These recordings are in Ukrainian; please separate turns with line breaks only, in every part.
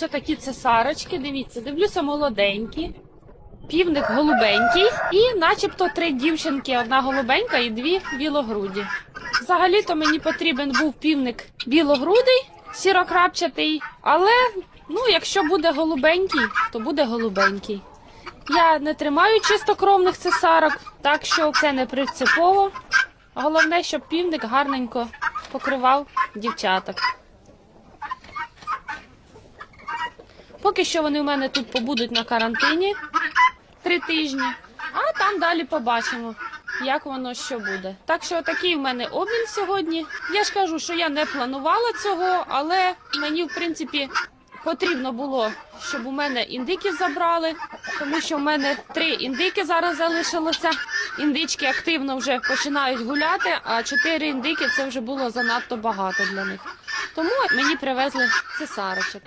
Ось отакі цесарочки. Дивіться, дивлюся, молоденькі. Півник голубенький і начебто три дівчинки, одна голубенька і дві білогруді. Взагалі-то мені потрібен був півник білогрудий, сірокрапчатий, але ну, якщо буде голубенький, то буде голубенький. Я не тримаю чистокровних цесарок, так що це не принципово. Головне, щоб півник гарненько покривав дівчаток. Поки що вони в мене тут побудуть на карантині три тижні, а там далі побачимо, як воно що буде. Так що такий в мене обмін сьогодні. Я ж кажу, що я не планувала цього, але мені, в принципі, потрібно було, щоб у мене індиків забрали, тому що в мене три індики зараз залишилося. Індички активно вже починають гуляти, а чотири індики це вже було занадто багато для них. Тому мені привезли цесарочок.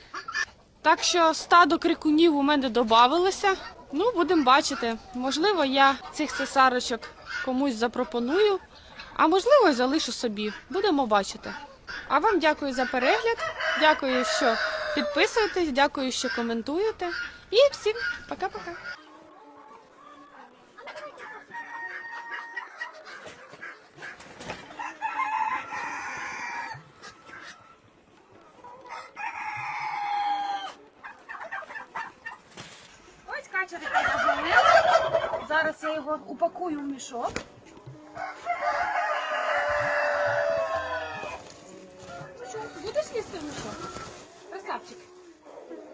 Так що стадо крикунів у мене додавалося. Ну, будемо бачити. Можливо, я цих цесарочок комусь запропоную, а можливо, і залишу собі. Будемо бачити. А вам дякую за перегляд. Дякую, що підписуєтесь, дякую, що коментуєте. І всім пока-пока. Ось качерик я завалила. Зараз я його упакую в мішок. Ну що, будеш їсти в мішок? Красавчик.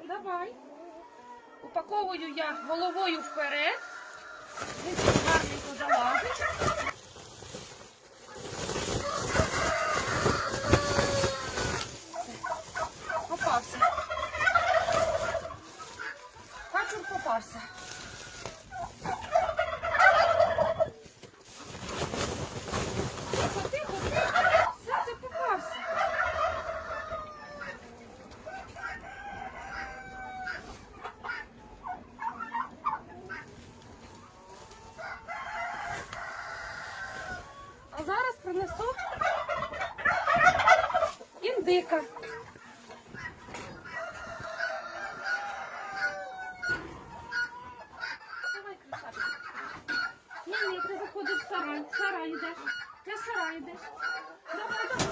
Давай. Упаковую я головою вперед. Він гарненько залазить. Попався. Качур попався. Тихо, тихо, тихо. Все, ти попався. А зараз принесу індика. Давай, красавчик. Ні, ні, ти заходиш в Йдеш. Ти в йдеш. Давай, давай.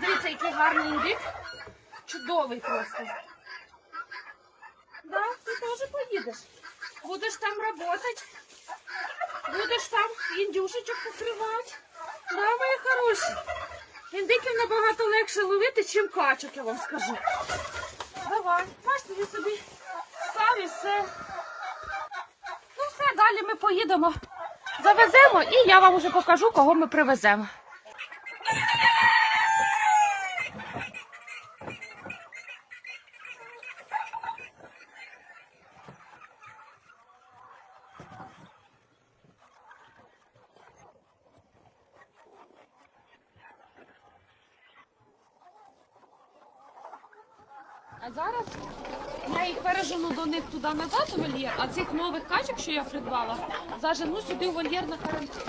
Дивіться, який гарний індик. Чудовий просто. Да, ти теж поїдеш. Будеш там працювати. Будеш там індюшечок покривати. Да, мої хороші. Індиків набагато легше ловити, чим качок, я вам скажу. Давай, бачите, ви собі самі все. Ну все, далі ми поїдемо. Завеземо і я вам уже покажу, кого ми привеземо. А зараз я їх пережену до них туди назад у вольєр, а цих нових качок, що я придбала, зажену сюди у вольєр на карантин.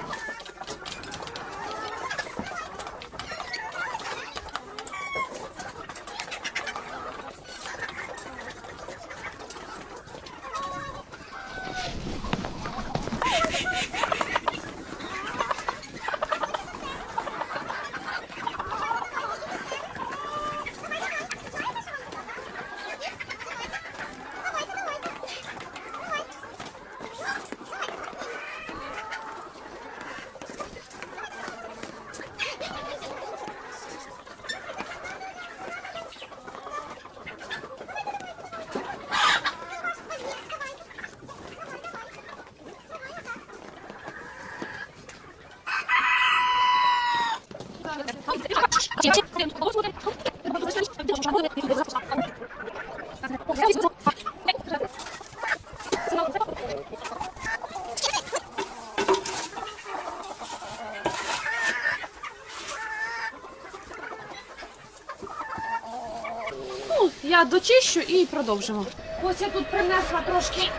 Я дочищу і продовжимо. Ось я тут принесла трошки.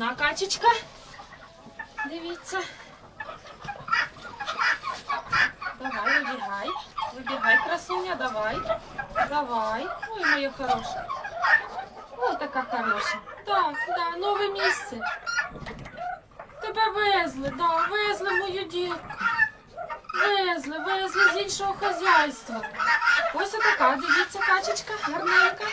Одна качечка. Дивіться. Давай, вибігай. Вибігай, красуня, давай. Давай. Ой, моя хороша. Ой, така хороша. Так, да, нове місце. Тебе везли, да, везли мою дітку. Везли, везли з іншого хазяйства. Ось така, дивіться, качечка, гарненька.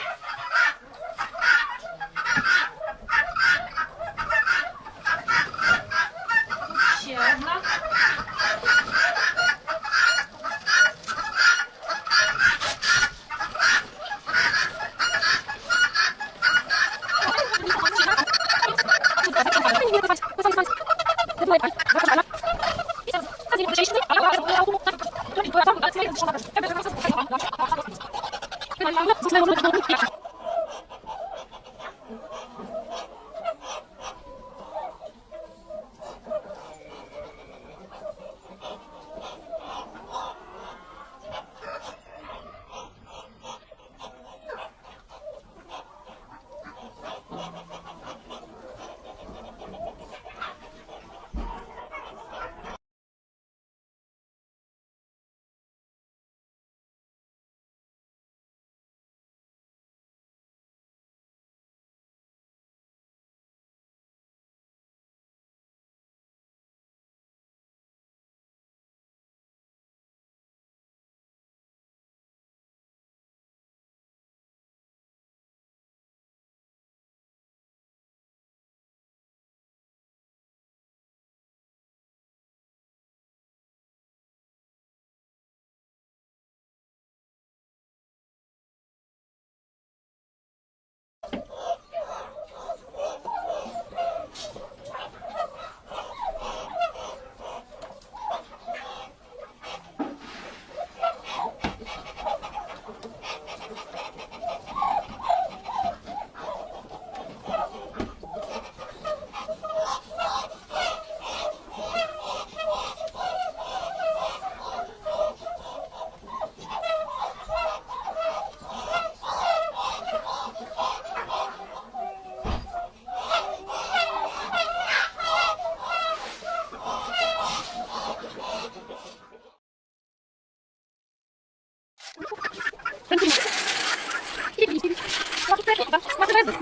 Напали вас,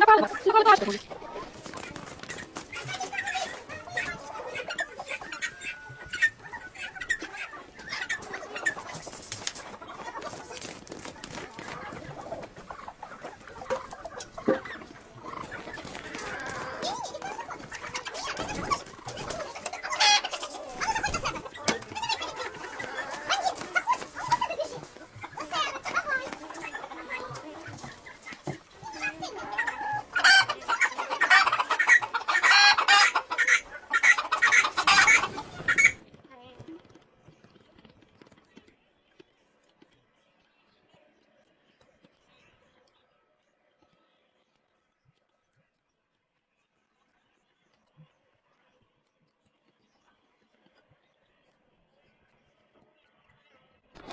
напали вас.